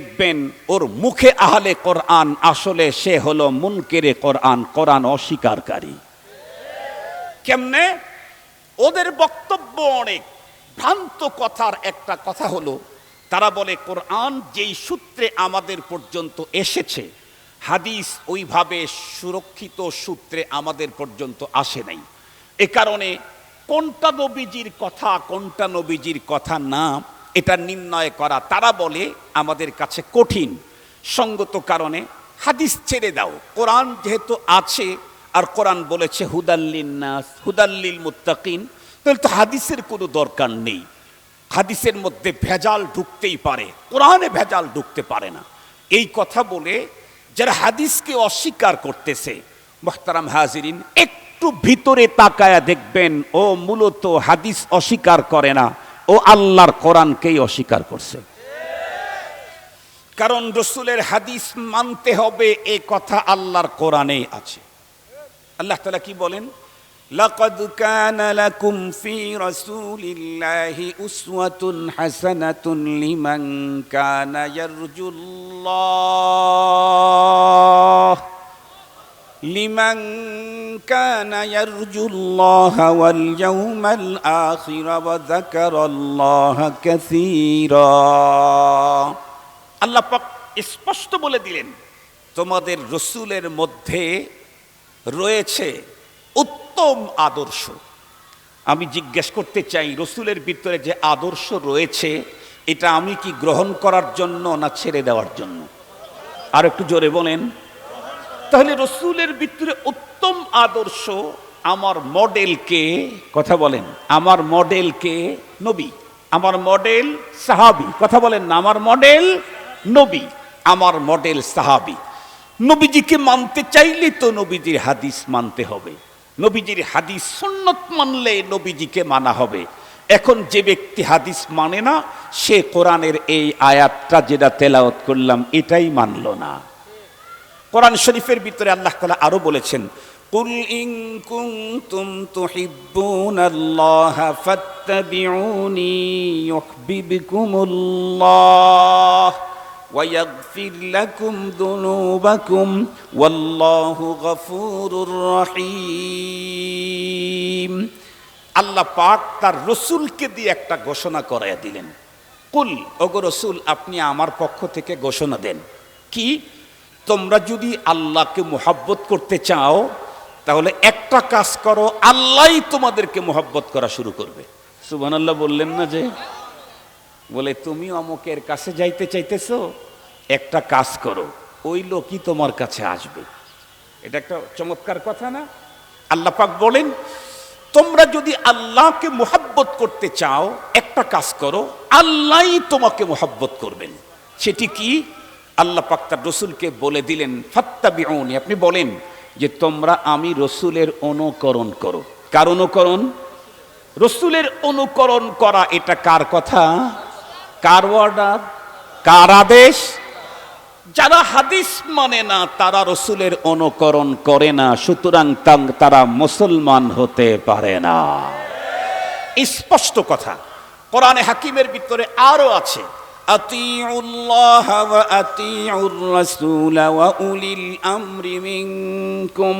দেখবেন ওর মুখে আহলে কোরআন, আসলে সে হলো মুনকেরে কোরআন কোরআন অস্বীকারী কেমনে? ওদের বক্তব্য অনেক। ভ্রান্ত কথার একটা কথা হলো, তারা বলে, কোরআন যেই সূত্রে আমাদের পর্যন্ত এসেছে, হাদিস ওইভাবে সুরক্ষিত সূত্রে আমাদের পর্যন্ত আসে নাই। এ কারণে কোনটা নবীজির কথা, কোনটা নবীজির কথা না এটা নির্ণয় করা। তারা বলে, আমাদের কাছে কঠিন। সঙ্গত কারণে হাদিস ছেড়ে দাও। কোরআন যেহেতু আছে, আর কোরআন বলেছে হুদাল্লিন নাস হুদাল্লিল মুত্তাকিন তাহলে তো হাদিসের কোনো দরকার নেই। হাদিসের মধ্যে ভেজাল ঢুকতেই পারে। কোরআনে ভেজাল ঢুকতে পারে না। এই কথা বলে, যারা হাদিসকে অস্বীকার করতেছে, মোহতারাম হাজিরিন, একটু ভিতরে তাকায়া দেখবেন, ও মূলত হাদিস অস্বীকার করে না। ও আল্লাহর কোরআনকেই অস্বীকার করছে কারণ রসুলের হাদিস মানতে হবে এ কথা আল্লাহর কোরআনে আছে আল্লাহ তালা কি বলেন لقد كان لكم في رسول الله أسوة حسنة لمن كان يرجو الله لمن كان يرجو الله واليوم الآخر وذكر الله كثيرا আল্লাহ পাক স্পষ্ট বলে দিলেন তোমাদের রসুলের মধ্যে রয়েছে উত্তম আদর্শ আমি জিজ্ঞেস করতে চাই রসুলের ভিতরে যে আদর্শ রয়েছে এটা আমি কি গ্রহণ করার জন্য না ছেড়ে দেওয়ার জন্য আর একটু জোরে বলেন তাহলে রসুলের ভিতরে উত্তম আদর্শ আমার মডেলকে কথা বলেন, আমার মডেলকে নবী, আমার মডেল সাহাবি, কথা বলেন না, আমার মডেল নবী, আমার মডেল সাহাবি। নবীজিকে মানতে চাইলে তো নবীজির হাদিস মানতে হবে, নবীজির হাদিস সুন্নত মানলে নবীজিকে মানা হবে। এখন যে ব্যক্তি হাদিস মানে না, সে কোরআনের এই আয়াতটা যেটা তেলাওত করলাম, এটাই মানল না। কোরআন শরীফের ভিতরে আল্লাহ তালা আরো বলেছেন কুল ইন কুনতুম তুহিব্বুনাল্লাহ ফাত্তাবিউনি ইউহিব্বুকুমুল্লাহ ويغفر لكم ذنوبكم والله غفور رحيم আল্লাহ পাক তার রসুলকে দিয়ে একটা ঘোষণা করাইয়া দিলেন কুল ওগো রসুল আপনি আমার পক্ষ থেকে ঘোষণা দেন কি তোমরা যদি আল্লাহকে মোহাব্বত করতে চাও, তাহলে একটা কাজ করো, আল্লাহই তোমাদেরকে মোহাব্বত করা শুরু করবে। সুবান আল্লাহ বললেন না যে? বলে, তুমি অমুকের কাছে যাইতে চাইতেছ? একটা কাজ করো, ওই লোকই তোমার কাছে আসবে। এটা একটা চমৎকার কথা না? আল্লাহ পাক বলেন, তোমরা যদি আল্লাহকে মোহাব্বত করতে চাও, একটা কাজ করো, আল্লাহই তোমাকে মোহাব্বত করবেন। সেটি কি? আল্লাহ পাক তার রসুলকে বলে দিলেন, ফাত্তাবিউনি আপনি বলেন যে, তোমরা আমি রসুলের অনুকরণ করো। কার অনুকরণ? রসুলের অনুকরণ করা এটা কার কথা? কার অর্ডার কার আদেশ? যারা হাদিস মানে না, তারা রসুলের অনুকরণ করে না, সুতরাং তাং- তারা মুসলমান হতে পারে না। স্পষ্ট কথা। কোরআনে হাকিমের ভিতরে আরও আছে। ওয়া আতিউর রাসূল ওয়া উলিল আমরি মিনকুম।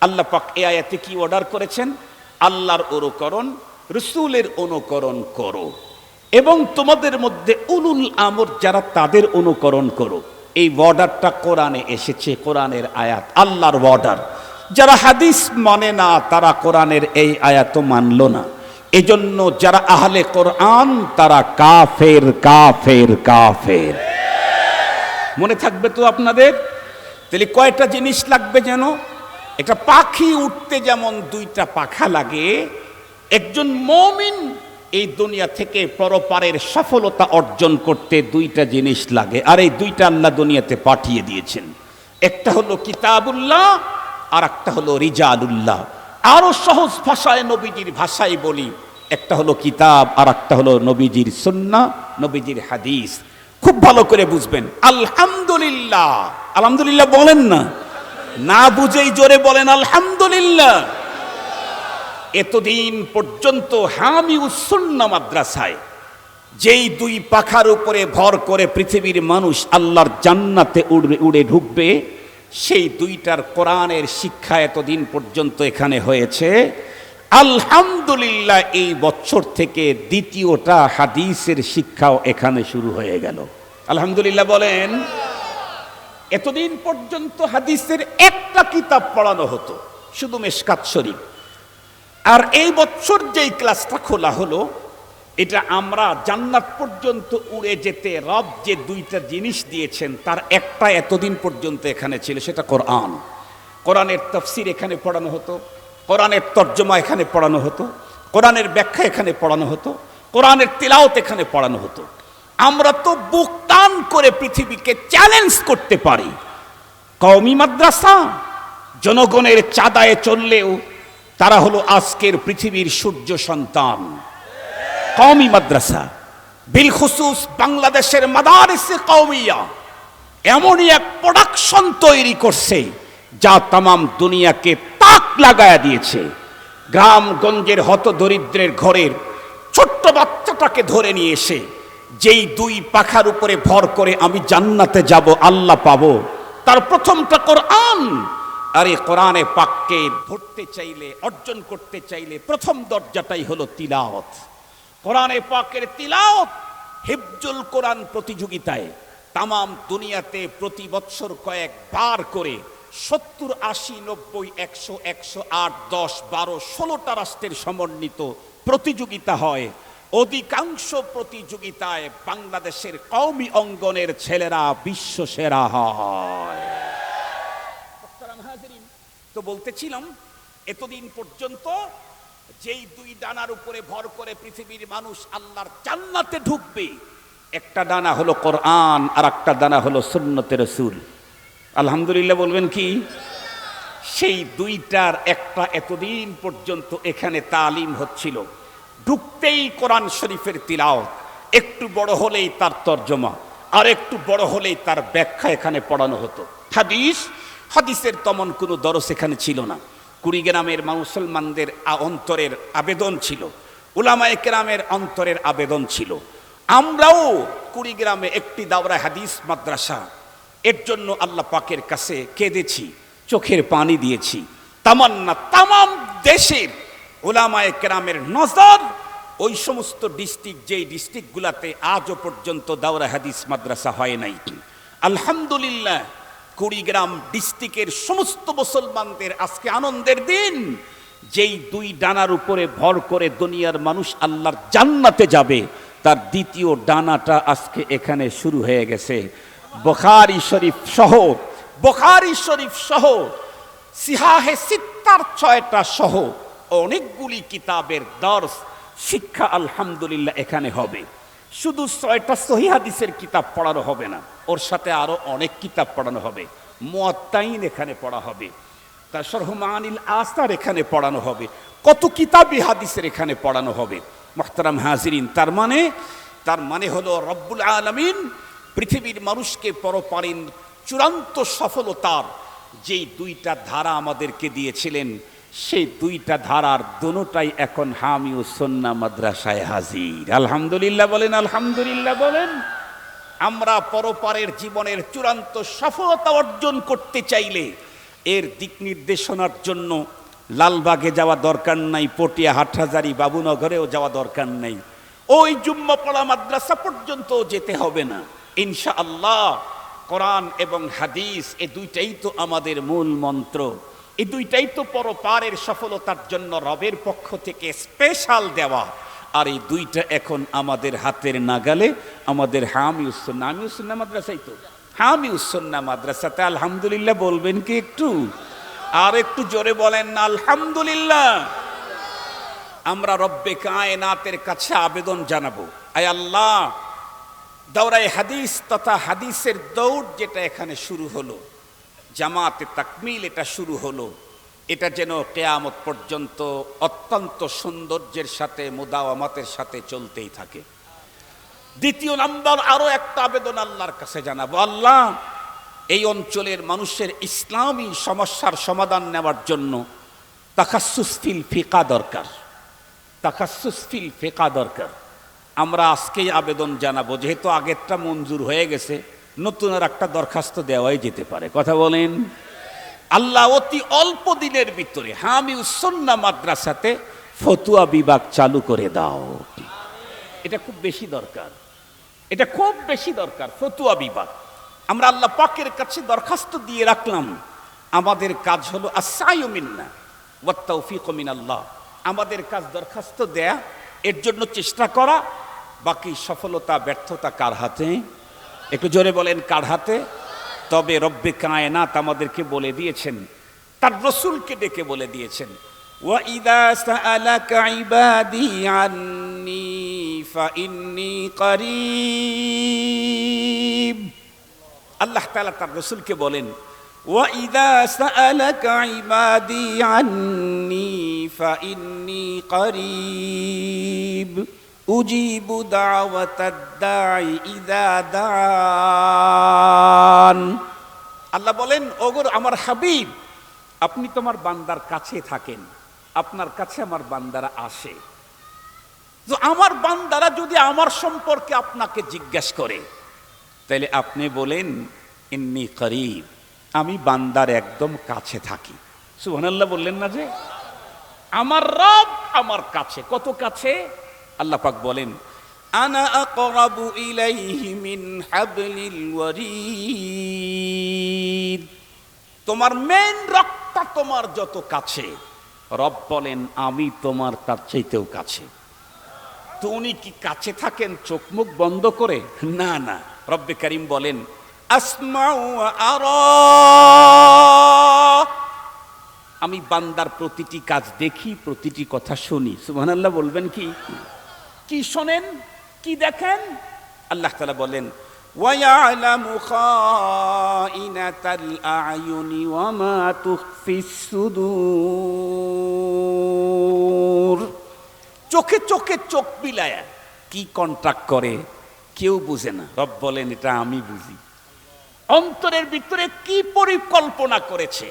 আল্লাহ পাক এই আয়াতে কি অর্ডার করেছেন? আল্লাহর অনুকরণ, রসুলের অনুকরণ করো এবং তোমাদের মধ্যে উলুল আমর যারা তাদের অনুকরণ করো। এই বর্ডারটা কোরআনে এসেছে, কোরআনের আয়াত, আল্লাহর বর্ডার। যারা হাদিস মানে না, তারা কোরআনের এই আয়াত মানল না। এজন্য যারা আহলে কোরআন, তারা কাফের কাফের কাফের। মনে থাকবে তো আপনাদের? তাহলে কয়টা জিনিস লাগবে যেন? একটা পাখি উঠতে যেমন দুইটা পাখা লাগে, একজন মমিন এই দুনিয়া থেকে পরপারের সফলতা অর্জন করতে দুইটা জিনিস লাগে, আর এই দুইটা আল্লাহ দুনিয়াতে পাঠিয়ে দিয়েছেন। একটা হলো কিতাবুল্লাহ আর একটা হলো রিজালুল্লাহ। আরও সহজ ভাষায় নবীজির ভাষায় বলি। একটা হলো কিতাব আর একটা হলো নবীজির সুন্না, নবীজির হাদিস। খুব ভালো করে বুঝবেন। আলহামদুলিল্লাহ। আলহামদুলিল্লাহ বলেন না। না বুঝেই জোরে বলেন আলহামদুলিল্লাহ। এতদিন পর্যন্ত হামি উসুন্না মাদ্রাসায় যেই দুই পাখার উপরে ভর করে পৃথিবীর মানুষ আল্লাহর জান্নাতে উড়ে উড়ে ঢুকবে সেই দুইটার কোরআনের শিক্ষা এতদিন পর্যন্ত এখানে হয়েছে। আলহামদুলিল্লাহ, এই বছর থেকে দ্বিতীয়টা হাদিসের শিক্ষাও এখানে শুরু হয়ে গেল। আলহামদুলিল্লাহ বলেন, এতদিন পর্যন্ত হাদিসের একটা কিতাব পড়ানো হতো, শুধু মেশকাত শরীফ। আর এই বছর যেই ক্লাসটা খোলা হলো এটা আমরা জান্নাত পর্যন্ত উড়ে যেতে, রব যে দুইটা জিনিস দিয়েছেন, তার একটা এতদিন পর্যন্ত এখানে ছিল, সেটা কোরআন। কোরআনের তফসির এখানে পড়ানো হতো, কোরআনের তর্জমা এখানে পড়ানো হতো, কোরআনের ব্যাখ্যা এখানে পড়ানো হতো, কোরআনের তিলাওত এখানে পড়ানো হতো। আমরা তো বুক টান করে পৃথিবীকে চ্যালেঞ্জ করতে পারি। কওমি মাদ্রাসা, জনগণের চাঁদায় চললেও তারা হলো আজকের পৃথিবীর সূর্য সন্তান। কওমি মাদ্রাসা। বিলখুসুস বাংলাদেশের মাদারিসে কওমিয়া। এমনই এক প্রোডাকশন তৈরি করছে, যা তামাম দুনিয়াকে তাক লাগায়া দিয়েছে। গ্রামগঞ্জের হত দরিদ্রের ঘরের ছোট্ট বাচ্চাটাকে ধরে নিয়ে এসে, যেই দুই পাখার উপরে ভর করে আমি জান্নাতে যাব, আল্লাহ পাবো। তার প্রথমটা কোরআন। আর কোরআনে পাককে ধরতে চাইলে, অর্জন করতে চাইলে প্রথম দরজাটাই হলো তিলাওয়াত। কোরআনে পাকের তিলাওয়াত হিফজুল কোরআন প্রতিযোগিতায় তামাম দুনিয়াতে প্রতি বৎসর কয়েকবার করে সত্তর, আশি, নব্বই, একশো একশো আট, দশ, বারো, ষোলোটা রাষ্ট্রের সমন্বিত প্রতিযোগিতা হয়। অধিকাংশ প্রতিযোগিতায় বাংলাদেশের কওমি অঙ্গনের ছেলেরা বিশ্ব সেরা হয় তো বলতেছিলাম, এতদিন পর্যন্ত যেই দুই ডানার উপরে ভর করে পৃথিবীর মানুষ আল্লাহর জান্নাতে ঢুকবে, একটা ডানা হলো কোরআন আর একটা ডানা হলো সুন্নতের রসুল। আলহামদুলিল্লাহ বলবেন কি? সেই দুইটার একটা এতদিন পর্যন্ত এখানে তালিম হচ্ছিল। ঢুকতেই কোরআন শরীফের তিলাও একটু বড় হলেই তার তর্জমা, আর একটু বড় হলেই তার ব্যাখ্যা এখানে পড়ানো হতো। হাদিস, হাদিসের তেমন কোনো দরস এখানে ছিল না। কুড়িগ্রামের মুসলমানদের অন্তরের আবেদন ছিল। উলামায়ে কেরামের অন্তরের আবেদন ছিল। আমরাও কুড়িগ্রামে একটি দাওরা হাদিস মাদ্রাসা, এর জন্য আল্লাহ পাকের কাছে কেঁদেছি, চোখের পানি দিয়েছি। তামান্না তামাম দেশের ওলামায়ে কেরামের নজর ওই সমস্ত ডিস্ট্রিক্ট, যেই ডিস্ট্রিক্টগুলাতে আজও পর্যন্ত দাওরা হাদিস মাদ্রাসা হয় নাই। আলহামদুলিল্লাহ কুড়িগ্রাম ডিস্ট্রিক্টের সমস্ত মুসলমানদের আজকে আনন্দের দিন। যেই দুই ডানার উপরে ভর করে দুনিয়ার মানুষ আল্লাহর জান্নাতে যাবে, তার দ্বিতীয় ডানাটা আজকে এখানে শুরু হয়ে গেছে। বখারি শরীফ সহ, বখারি শরীফ সহ, সিহাহে সিত্তার ছয়টা সহ অনেকগুলি কিতাবের দর্শ, শিক্ষা আলহামদুলিল্লাহ এখানে হবে। শুধু ছয়টা সহি হাদিসের কিতাব পড়ানো হবে না, ওর সাথে আরও অনেক কিতাব পড়ানো হবে। মুয়াত্তাইন এখানে পড়া হবে তার সরহমানিল আস্তার এখানে পড়ানো হবে, কত কিতাবি হাদিসের এখানে পড়ানো হবে। মোহতারাম হাজিরিন, তার মানে তার মানে হলো রব্বুল আলমিন পৃথিবীর মানুষকে পরপারিন চূড়ান্ত সফলতার যেই দুইটা ধারা আমাদেরকে দিয়েছিলেন সেই দুইটা ধারার দোনোটাই এখন হামি ও সন্না মাদ্রাসায় হাজির। আলহামদুলিল্লাহ বলেন আলহামদুলিল্লাহ বলেন, আমরা পরপারের জীবনের চূড়ান্ত সফলতা অর্জন করতে চাইলে এর দিক নির্দেশনার জন্য লালবাগে যাওয়া দরকার নাই, পটিয়া হাটহাজারি বাবুনগরেও যাওয়া দরকার নাই। ওই জুম্মাপাড়া মাদ্রাসা পর্যন্ত যেতে হবে না। ইনশা আল্লাহ কোরআন এবং হাদিস, এ দুইটাই তো আমাদের মূল মন্ত্র। এই দুইটাই তো পরপারের সফলতার জন্য রবের পক্ষ থেকে স্পেশাল দেওয়া। আর এই দুইটা এখন আমাদের হাতের নাগালে, আমাদের হামি উসন্না আমি উসন্না মাদ্রাসাই তো। হামি উসন্না মাদ্রাসাতে আলহামদুলিল্লাহ বলবেন কি একটু? আর একটু জোরে বলেন না, আলহামদুলিল্লাহ। আমরা রব্বে কায়নাতের কাছে আবেদন জানাব। আয় আল্লাহ দৌড়ায় হাদিস তথা হাদিসের দৌড় যেটা এখানে শুরু হলো। জামাতে তাকমিল এটা শুরু হলো। এটা যেন কেয়ামত পর্যন্ত অত্যন্ত সৌন্দর্যের সাথে, মুদাওয়ামাতের সাথে চলতেই থাকে। দ্বিতীয় নাম্বার আরও একটা আবেদন আল্লাহর কাছে জানাব। আল্লাহ, এই অঞ্চলের মানুষের ইসলামী সমস্যার সমাধান নেওয়ার জন্য তাকাসুস ফিল ফিকা দরকার। তাকাসুস ফিল ফিকা দরকার। আমরা আজকেই আবেদন জানাব, যেহেতু আগেরটা মঞ্জুর হয়ে গেছে। নতুন আর একটা দরখাস্ত দেওয়াই যেতে পারে। কথা বলেন। আল্লাহ অতি অল্প দিনের ভিতরে হামি উসন্না মাদ্রাসাতে ফতুয়া বিভাগ চালু করে দাও। এটা খুব বেশি দরকার। এটা খুব বেশি দরকার, ফতুয়া বিভাগ। আমরা আল্লাহ পাকের কাছে দরখাস্ত দিয়ে রাখলাম। আমাদের কাজ হলো আসায়মিন্না ওয়াত্তাউফিক মিন আল্লাহ আমাদের কাজ দরখাস্ত দেয়া, এর জন্য চেষ্টা করা, বাকি সফলতা, ব্যর্থতা কার হাতে? একটু জোরে বলেন কার হাতে তবে রব্বে কায়নাত আমাদেরকে বলে দিয়েছেন তার রসুলকে ডেকে বলে দিয়েছেন وَإِذَا سَأَلَكَ عِبَادِي عَنِّي فَإِنِّي قَرِيبٌ আল্লাহ তাআলা তার রসুলকে বলেন وَإِذَا سَأَلَكَ عِبَادِي عَنِّي فَإِنِّي قَرِيبٌ উজিবু দাওয়াতাদ্দাই ইদা দান। আল্লাহ বলেন, ওগুর আমার হাবিব, আপনি তোমার বান্দার কাছে থাকেন, আপনার কাছে আমার বান্দারা আসে। তো আমার বান্দারা যদি আমার সম্পর্কে আপনাকে জিজ্ঞেস করে, তাহলে আপনি বলেন, ইন্নি করিব, আমি বান্দার একদম কাছে থাকি। সুহান বললেন না যে? আমার রব আমার কাছে। কত কাছে? আল্লাহ পাক বলেন, আনা আকরাবু ইলাইহি মিন হাবলিল ওয়ারিদ। তোমার মেন রক্তটা তোমার যত কাছে, রব বলেন, আমি তোমার তার চাইতেও কাছে। তো উনি কি কাছে থাকেন, চোখ মুখ বন্ধ করে? না না। রব্বে করিম বলেন, আসমাউ আর। আমি বান্দার প্রতিটি কাজ দেখি, প্রতিটি কথা শুনি। সুবহানাল্লাহ বলবেন কি? কি শোনেন কি দেখেন আল্লাহ তাআলা বলেন ويعلم خائنة الأعين وما تخفي الصدور চোখে চোখে চোখ বিলায় কি কন্ট্রাক্ট করে কেউ বুঝে না রব বলেন এটা আমি বুঝি অন্তরের ভিতরে কি পরিকল্পনা করেছে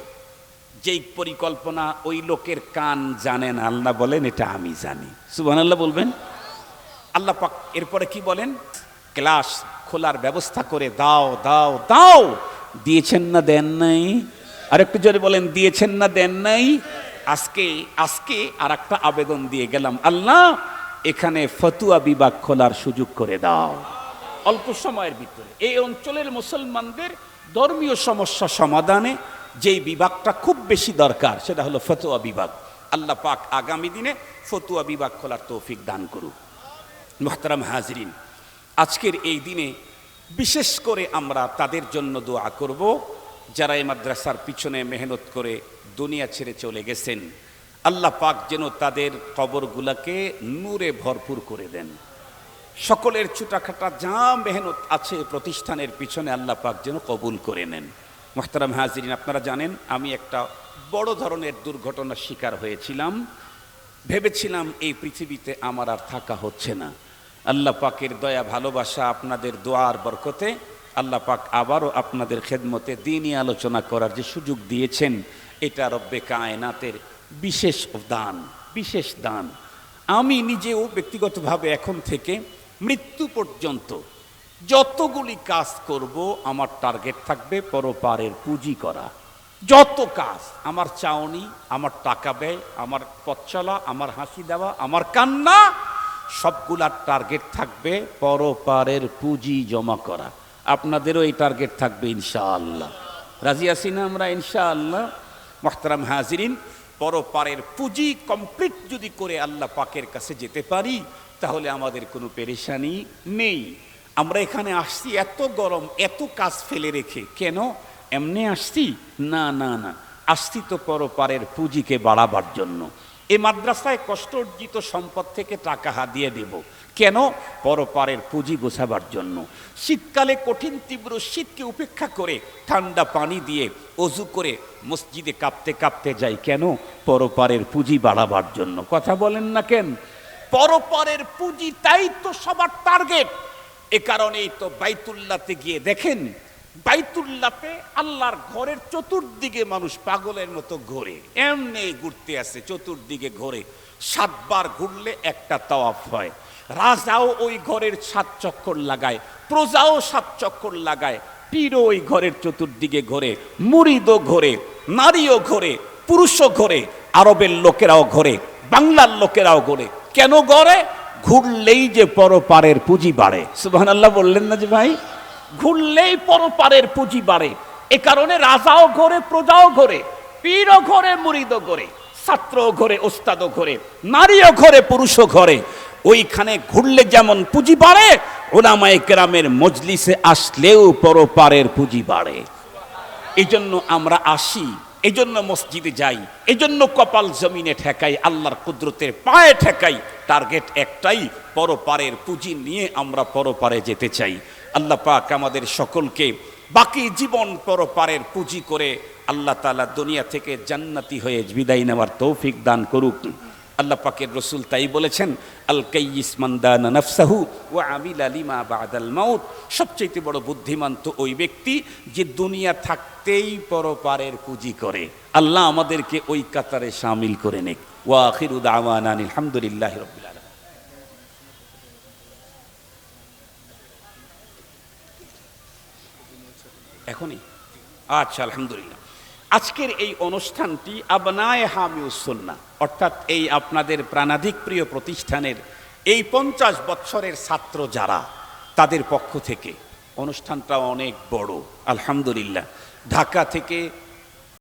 যেই পরিকল্পনা ওই লোকের কান জানেন আল্লাহ বলেন এটা আমি জানি সুবহান আল্লাহ বলবেন আল্লাহ পাক এরপরে কি বলেন? ক্লাস খোলার ব্যবস্থা করে দাও দাও দাও। দিয়েছেন না, দেন নাই। আর একটু জোরে বলেন, দিয়েছেন না, দেন নাই। আজকে আজকে আর একটা আবেদন দিয়ে গেলাম। আল্লাহ, এখানে ফতুয়া বিভাগ খোলার সুযোগ করে দাও। অল্প সময়ের ভিতরে। এই অঞ্চলের মুসলমানদের ধর্মীয় সমস্যা সমাধানে যেই বিভাগটা খুব বেশি দরকার, সেটা হলো ফতুয়া বিভাগ। আল্লাহ পাক আগামী দিনে ফতুয়া বিভাগ খোলার তৌফিক দান করুক। মোহতারাম হাজরিন, আজকের এই দিনে বিশেষ করে আমরা তাদের জন্য দোয়া করব, যারা এই মাদ্রাসার পিছনে মেহনত করে দুনিয়া ছেড়ে চলে গেছেন। আল্লাহ পাক যেন তাদের কবরগুলাকে নূরে ভরপুর করে দেন। সকলের ছুটাখাটা যা মেহনত আছে প্রতিষ্ঠানের পিছনে আল্লাহ পাক যেন কবুল করে নেন। মোহতারাম হাজরিন, আপনারা জানেন, আমি একটা বড় ধরনের দুর্ঘটনার শিকার হয়েছিলাম। ভেবেছিলাম এই পৃথিবীতে আমার আর থাকা হচ্ছে না। আল্লাহ পাকের দয়া, ভালোবাসা আপনাদের দোয়ার বরকতে আল্লাহ পাক আবারও আপনাদের খেদমতে দিনই আলোচনা করার যে সুযোগ দিয়েছেন, এটা রব্বে কায়নাতের বিশেষ দান বিশেষ দান। আমি নিজেও ব্যক্তিগতভাবে এখন থেকে মৃত্যু পর্যন্ত যতগুলি কাজ করব, আমার টার্গেট থাকবে পরপারের পুঁজি করা। যত কাজ, আমার চাওনি, আমার টাকা ব্যয়, আমার পথ চলা আমার হাসি দেওয়া, আমার কান্না সবগুলার টার্গেট থাকবে, পরপারের পুঁজি জমা করা। আপনাদেরও এই টার্গেট থাকবে ইনশাআল্লাহ। রাজি আছি না আমরা? ইনশাআল্লাহ। মোহতারাম হাজিরিন, পরপারের পুঁজি কমপ্লিট যদি করে আল্লাহ পাকের কাছে যেতে পারি, তাহলে আমাদের কোনো পেরেশানি নেই। আমরা এখানে আসছি এত গরম, এত কাজ ফেলে রেখে। কেন? এমনি আসছি? না না না। আসছি তো পরপারের পুঁজিকে বাড়াবার জন্য। এ মাদ্রাসায় কষ্ট অর্জিত সম্পদ থেকে টাকা হাতিয়ে দেব কেন? পরপারের পুঁজি গোছাবার জন্য। শীতকালে কঠিন তীব্র শীতকে উপেক্ষা করে ঠান্ডা পানি দিয়ে অজু করে মসজিদে কাঁপতে কাঁপতে যাই। কেন? পরপারের পুঁজি বাড়াবার জন্য। কথা বলেন না কেন? পরপারের পুঁজি তাই তো সবার টার্গেট। এ কারণেই তো বাইতুল্লাতে গিয়ে দেখেন বাইতুল্লাতে আল্লাহর ঘরের চতুর্দিকে মানুষ পাগলের মতো ঘোরে। এমনি ঘুরতে আছে চতুর্দিকে ঘোরে। সাতবার ঘুরলে একটা তাওয়াফ হয়। রাজাও ওই ঘরের সাত চক্কর লাগায়, প্রজাও সাত চক্কর লাগায়। পীরও ওই ঘরের চতুর্দিকে ঘোরে, মুরিদও ঘোরে, নারীও ঘোরে, পুরুষও ঘোরে, আরবের লোকেরাও ঘোরে, বাংলার লোকেরাও ঘোরে। কেন ঘরে? ঘুরলেই যে পরপারের পুঁজি বাড়ে। সুবহান আল্লাহ বললেন না যে ভাই? ঘুরলেই পরপারের পুঁজি বাড়ে। এ কারণে রাজাও ঘোরে, প্রজাও ঘোরে, পীরও ঘোরে মুরিদও ঘোরে, ছাত্রও ঘোরে, ওস্তাদও ঘোরে, নারীও ঘরে, পুরুষও ঘরে। ওইখানে ঘুরলে যেমন পুঁজি বাড়ে, ওলামায়ে কেরামের মজলিসে আসলেও পরপারের পুঁজি বাড়ে। এই জন্য আমরা আসি এই জন্য মসজিদে যাই এই জন্য কপাল জমিনে ঠেকাই, আল্লাহর কুদরতের পায়ে ঠেকাই। টার্গেট একটাই, পরপারের পুঁজি নিয়ে আমরা পরপারে যেতে চাই। আল্লাহ পাক আমাদের সকলকে বাকি জীবন পরপারের পুঁজি করে আল্লাহ তাআলা দুনিয়া থেকে জান্নাতি হয়ে বিদায় নেওয়ার তৌফিক দান করুক। আল্লাহ পাকের রসুল তাই বলেছেন, আল কাইয়িস মান্দানা নাফসাহু ও আমিল আলিমা বাদাল মাউত। সবচেয়ে বড় বুদ্ধিমান তো ওই ব্যক্তি যে দুনিয়া থাকতেই পরপারের পুঁজি করে। আল্লাহ আমাদেরকে ওই কাতারে সামিল করে নেক। ওয়া আখিরু দাওয়ানা আলহামদুলিল্লাহ রাব্বিল আলামিন এখনই আচ্ছা আলহামদুলিল্লাহ। আজকের এই অনুষ্ঠানটি আবনায় হামিউসন্না অর্থাৎ এই আপনাদের প্রাণাধিক প্রিয় প্রতিষ্ঠানের এই পঞ্চাশ বৎসরের ছাত্র যারা, তাদের পক্ষ থেকে অনুষ্ঠানটা অনেক বড়। আলহামদুলিল্লাহ। ঢাকা থেকে